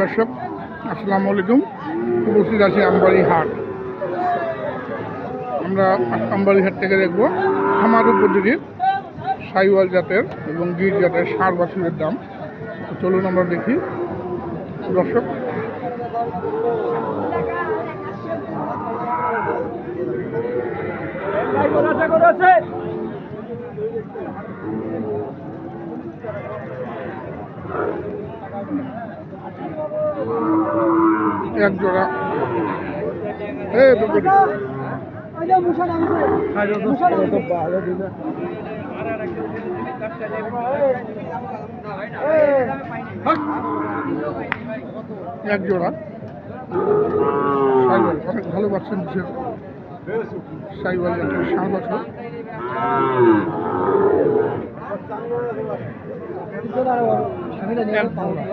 দর্শক আসসালামু আলাইকুম। উপস্থিত আছি আমবাড়ি হাট। আমরা আমবাড়ি হাট থেকে দেখব খামার উপযোগী সাইওয়াল জাতের এবং গির জাতের সার বাছুরের দাম। চলুন আমরা দেখি। দর্শক এক জোড়া। এক জোড়া। অনেক ভালো পাচ্ছেন সাইওয়াল জাতের সার বছর। এক জোড়া।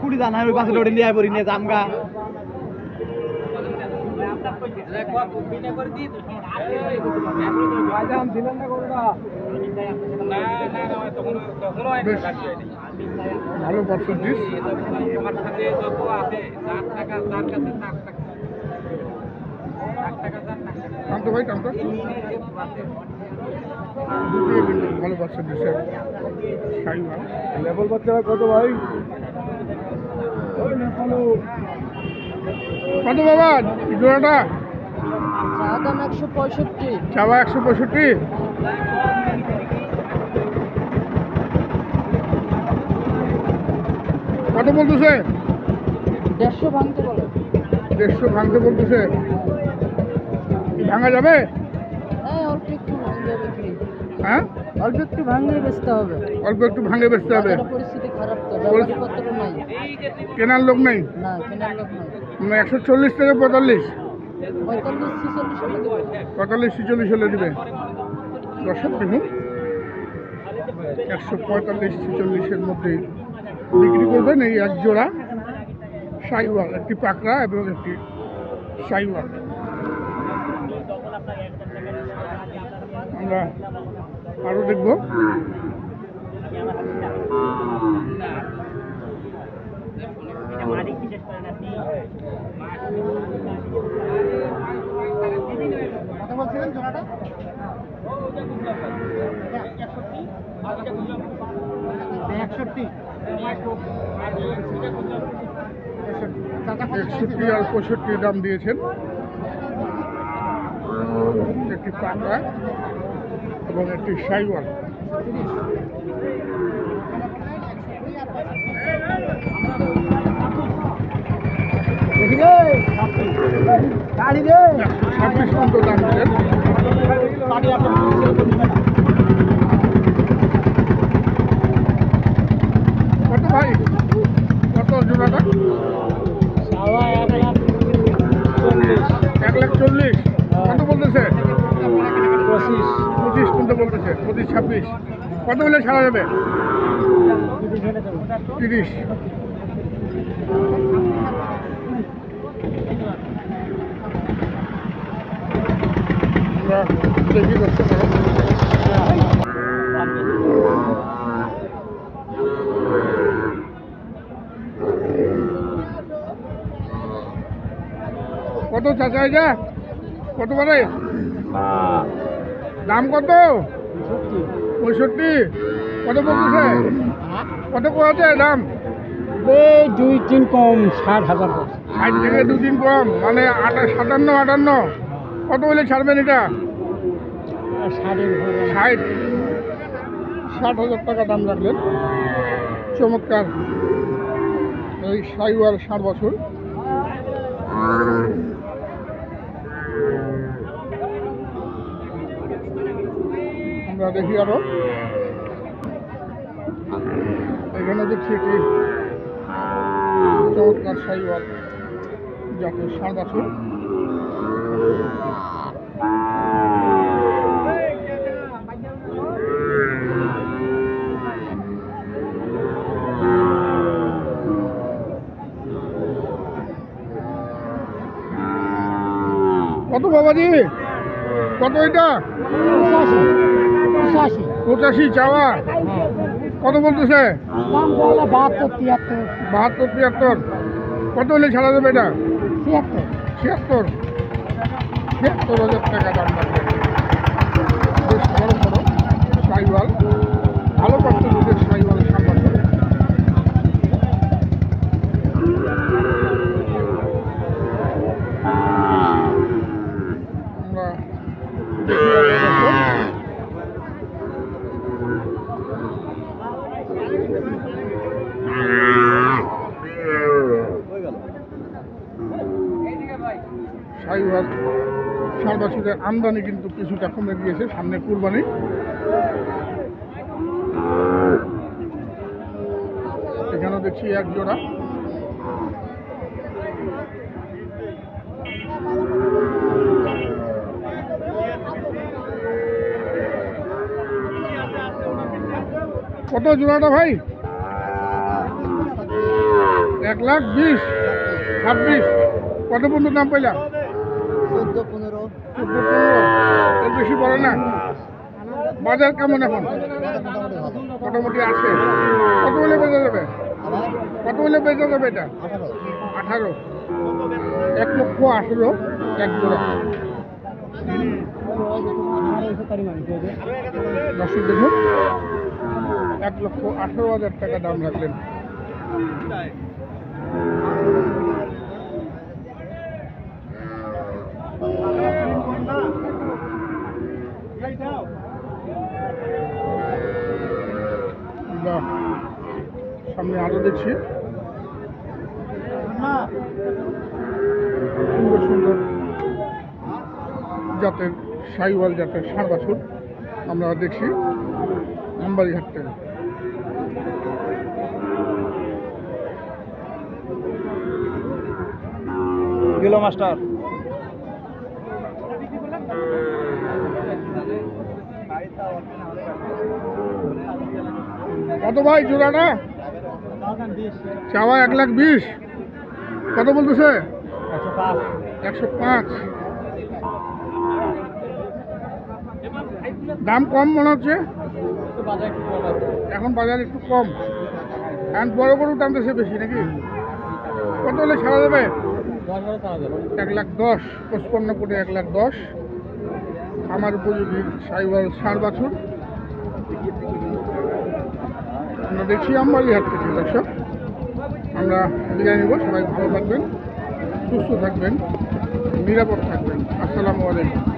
কুড়ি দানা ওই পাশে লোডে লিয়ে পড়ি, নিয়ে জামগা ভালো পার্সেন্টেজ কান্ত ভাই কান্ত দুটোই কিন্তু ভালো পার্সেন্টেজের সাইওয়াল লেবল বাচ্চারা কত ভাই? কত বাবা? জোড়াটা? দাম একশো পঁয়ষট্টি চাওয়া একশো পঁয়ষট্টি। কত বলতেছে? দেড়শো ভাঙতে বলে। দেড়শো ভাঙতে বলতেছে। ভাঙা যাবে? হ্যাঁ? অল্প একটু ভাঙলে বেচতে হবে। অল্প একটু ভাঙে বেচতে হবে। পরিস্থিতি খারাপ তো ব্যাপারীপত্র নাই। কেনার লোক নেই? না কেনার লোক নাই। মানে একশো চল্লিশ থেকে পঁয়তাল্লিশ? পঁয়তাল্লিশ ছিচল্লিশ হলে দেবে। দর্শক দেখুন একশো পঁয়তাল্লিশ ছিচল্লিশের মধ্যেই বিক্রি করবেন এই এক জোড়া সাইওয়াল একটি পাকড়া এবং একটি সাইওয়াল আমরা আরও দেখব। একষট্টি। আর পঁয়ষট্টি দাম দিয়েছেন। একটি পাকড়া এবং একটি সাইওয়াল। ছাব্বিশ পর্যন্ত দাম দিলেন কত হলে ছাড়া যাবে? তিরিশ। দেখি করতে কত চাচা এটা? কত বারে দাম কত? পঁয়ষট্টি? কত পড়ছে কত করেছে দাম? এই দুই তিন কম ষাট হাজার ষাট থেকে দু দিন কম মানে আটা সাতান্ন আটান্ন। কত হলে ছাড়বেন এটা? ষাট। ষাট হাজার টাকা দাম রাখলেন। চমৎকার। এই সাইওয়াল ষাট বছর। আমরা দেখি আরও। দেখছি একটি চমৎকার সাইওয়াল জাতের ষাট বছর। কত বাবাজি? কত এটা? পঁচাশি। চাওয়া। কত বলতেছে? বাহাত্তর, তিয়াত্তর। বাহাত্তর তিয়াত্তর কত হলে ছাড়া দেবে এটা? ছিয়াত্তর। ছিয়াত্তর ছিয়াত্তর হাজার টাকা দাম বেশ ভালো ষাট আমদানি কিন্তু কিছুটা কমে গিয়েছে, সামনে কুরবানি। এখানেও দেখছি এক জোড়া। কত জোড়াটা ভাই? এক লাখ বিশ, ছাব্বিশ। কত পর্যন্ত দাম পাইলা? চোদ্দ, পনেরো। বেশি বড় না। বাজার কেমন এখন? মোটামুটি আছে। কত হলে বেচা যাবে? কত হলে বেচা যাবে এটা? আঠারো। এক লক্ষ আঠেরো, এক জোড়া। এক লক্ষ আঠেরো হাজার টাকা দাম রাখলেন আমরা সামনে আরও দেখছি। সুন্দর সুন্দর জাতের সাইওয়াল জাতের বছর আমরা দেখছি আমবাড়ি হাট থেকে। গেল মাস্টার। কত ভাই জোড়াটা চাওয়া এক লাখ বিশ। কত বলতেছে? একশো পাঁচ। দাম কম মনে হচ্ছে? এখন বাজার একটু কম। এখন বড় বড় দাম দেশে বেশি নাকি? কত হলে ছাড়া যাবে? এক লাখ দশ। পঁচপন্ন কোটি এক লাখ দশ। আমার উপযোগী সাইবার ষাট বছর। আমরা দেখছি আমবাড়ি হাট থেকে দর্শক আমরা বিদায় নেব, সবাই ভালো থাকবেন, সুস্থ থাকবেন, নিরাপদ থাকবেন। আসসালামু আলাইকুম।